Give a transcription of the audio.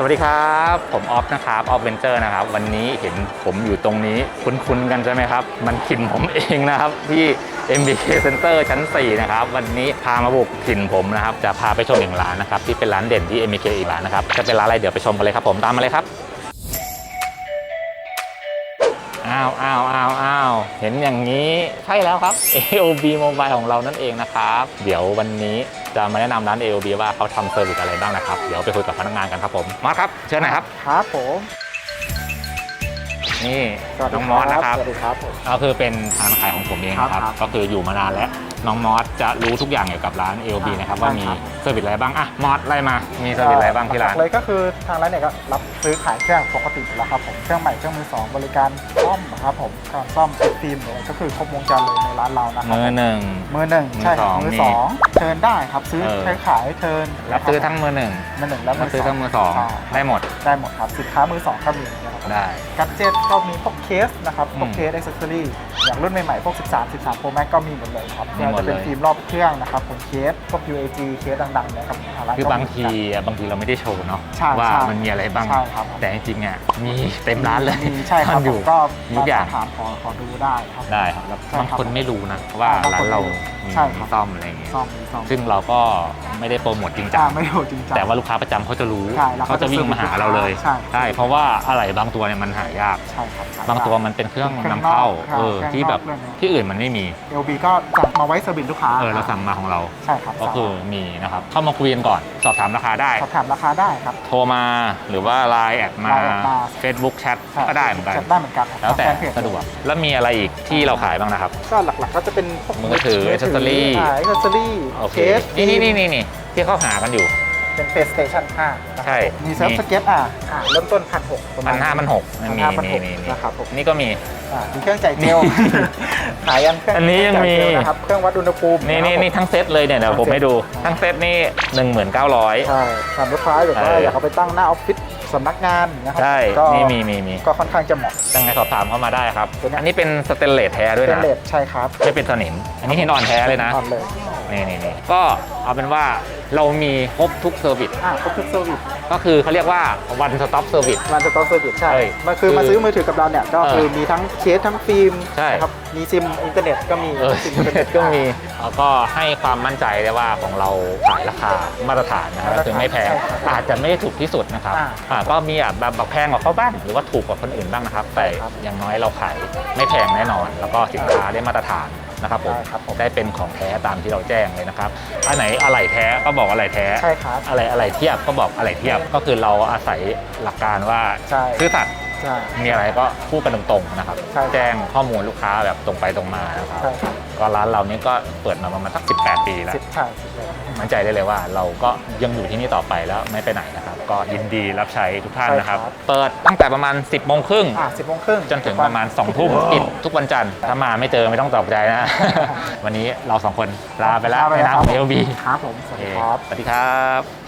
สวัสดีครับ ผมออฟนะครับออฟเวนเจอร์นะครับ วันนี้เห็นผมอยู่ตรงนี้คุ้นๆกันใช่ไหมครับ มันถิ่นผมเองนะครับ ที่ MBK Center ชั้น 4 นะครับ วันนี้พามาบุกถิ่นผมนะครับ จะพาไปชมอีกร้านนะครับ ที่เป็นร้านเด่นที่ MBK อีกร้านนะครับจะเป็นร้านอะไรเดี๋ยวไปชมกันเลยครับผมตามมาเลยครับ อ้าวอ้าวอ้าวอ้าวเห็นอย่างนี้ใช่แล้วครับ AOB Mobile ของเรานั่นเองนะครับ เดี๋ยววันนี้จะมาแนะนำร้าน AOB ว่าเขาทำเซอร์วิสอะไรบ้างนะครับ เดี๋ยวไปคุยกับพนักงานกันครับผม มอสครับ เชิญหน่อยครับ ครับผมนี่สวัสดีน้องมอสนะครับสวัสดีครับผม ก็คือเป็นทางขายของผมเองนะครับครับ ก็คืออยู่มานานแล้วน้องมอสจะรู้ทุกอย่างเกี่ยวกับร้าน AOB นะครับว่ามีใช่ครับเซอร์วิสอะไรบ้างอะมอสไล่มามีเซอร์วิสอะไรบ้างที่ร้านหลักๆเลยก็คือทางร้านเนี่ยก็รับซื้อขายเครื่องปกติอยู่แล้วครับผมเครื่องใหม่เครื่องมือสองบริการซ่อมนะครับผมการซ่อมติดฟิล์มเลยก็คือครบวงจรเลยในร้านเรานะครัมือหนึ่งมือหนึ่งมือใช่ครับสองมือมีสองเทิร์นได้ครับซื้อเออใช้ขายเทิร์นรับซื้อทั้งมือหนึ่งมือหนึ่งและมืรับอซื้อสอทั้งงมือสองใช่ได้หมดได้หมดครับสินค้ามือสองก็มีนะครับได้กัจเจ็ตก็มีพวกเคสนะครับพวกอืมเคสอ็อกเซสซอรี่อย่างรุ่นใหม่ๆพวก 13 13 Pro Max ก็มีหมดเลยครับมีหมดเลยจะเป็นฟิล์มรอบเครื่องนะครับผมเคสพวก UAG เคสดังๆเนะครับทร้นคือก็มีบางทีอะบางทีเราไม่ได้โชว์เนาะใช่ว่าใช่มันมีอะไรบ้าง ใช่ครับ แต่จริงๆอะมีเต็มร้านเลยมีใช่ครับมันอยู่ผมก็มีทุกอย่างมสบถามขอขอดูได้ครับ ได้ครับแล้วใช่ครับบางคนไม่รู้นะว่าบางร้าคนนเราไม่รู้มีใช่ครับ ซ่อมอะไรอย่างเงี้ยซ่อมมีซ่อมซึ่งเราก็ไม่ได้โปรโมทจริงจัอ่าง ไม่โหดจริงจัง แต่ว่าลูกค้าประจำเขาจะรู้ใช่แล้วเขาจะวิ่งมาหาเราเลยใช่ใช่ เพราะว่าอะไรบางตัวเนี่ยมันหายาก ใช่ครับใช่บางตัวมันเป็นเครื่องเครื่นำองเข้านอกครับเออเครื่องที่แบบนอกเรื่องนี้ที่อื่นมันไม่มีเอลบีก็จัดมาไว้เซอร์วิสลูกค้าเออเราสั่งมาของเรา ใช่ครับก็คือมีนะครับ เข้ามาคุยกันก่อน สอบถามราคาได้ สอบถามราคาได้ครับ โทรมาหรือว่า Line แอดมา Line แอดมา Facebook แชทใช่ก็ได้เหมือนกันจัดได้เหมือนกันครับแล้วแต่ฟนเพจสะดวก แล้วมีอะไรอีกที่เราขายบ้างนะครับ ก็หลักๆก็จะเป็นพวกมือถือ accessory อ่า accessory โอเคเคสนี่นี่นี่นี่นี่ที่เขาหากันอยู่ เป็น PlayStation 5นะครับใช่มีเซิร์ฟมี สเก็ตอะอ่าเริ่มต้นพันหกพันห้าพันหกมันมี1,500นี่นี่นี่นะครับผมนี่ก็มี อ่ามีเครื่องจ่ายเจล ขายยันเครื่องอันนี้ยังมีจ่าเจลนะครับเครื่องวัดอุณหภูมินี่นี่นี่ทั้งเซตเลยเนี่ยเดี๋ยวผมให้ดูทั้งเซตนี่19,900ใช่สำหรับลูกค้าแบบว่าเออออยากเอาไปตั้งหน้าออฟฟิศสำนักงานนะครัใช่ก็นี่มีมีมีก็ค่อนข้างจะเหมาะ ยังไงสอบถามเข้ามาได้ครับตัวเนี้ยอันนี้เป็นสเตนเลสแท้ด้วยเป็นนะเลดใช่ครับไม่เป็นสนิม อันนี้เห็นอ่อนแท้เลยนะ อ่อนเลย นี่นี่นี่ก็เอาเป็นว่าเรามีครบทุกเซอร์วิสอ่าครบทุกเซอร์วิสก็คือเขาเรียกว่า one stop service มันจะต้องเซอร์วิสใช่เอ้ยมันคือคือมาซื้อมือถือกับเราเนี่ยก็เออคือมีทั้งเคสทั้งฟิล์มใช่ นะครับมีซิมอินเทอร์เน็ตก็มีเออซิมอินเทอร์เน็ตก็มีแล้วก็ให้ความมั่นใจได้ว่าของเราขายราคามาตรฐานนะครับก็คือไม่แพงอาจจะไม่ได้ถูกที่สุดนะครับอ่าอ่าก็มีอะแบบแบบแพงกว่าเขาบ้างหรือว่าถูกกว่าคนอื่นบ้างนะครับ แต่ครับอย่างน้อยเราขายไม่แพงแน่นอน แล้วก็สินค้าได้มาตรฐาน นะครับผมใช่ครับผม ได้เป็นของแท้ตามที่เราแจ้งเลยนะครับ อันไหนอะไรแท้ก็บอกอะไรแท้ ใช่ครับ อะไรอะไรเทียบก็บอกอะไรเทียบก็คือเราอาศัยหลักการว่าใช่ ซื่อสัตย์ใช่ มีอะไรก็พูดกันตรงๆนะครับ ใช่ครับแจ้งข้อมูลลูกค้าแบบตรงไปตรงมานะครับ ใช่ครับ ก็ร้านเรานี้ก็เปิดมาประมาณสัก 18 ปีแล้ว สิบใช่สิบเลย มั่นใจได้เลยว่าเราก็ยังอยู่ที่นี่ต่อไปแล้วไม่ไปไหนนะครับ ก็ยินดีรับใช้ทุกท่านนะครับ ใช่ครับ เปิดตั้งแต่ประมาณ 10โมงครึ่งอ่าสิบโมงครึ่งจนถึงประมาณ2ทุ่มปิดทุกวันจันทร์ถ้ามาไม่เจอไม่ต้องตกใจนะ วันนี้เราสองคนลาไปแล้วลาไปในแล้วนามของครับเอลบีครับผม สวัสดีครับ สวัสดีครับ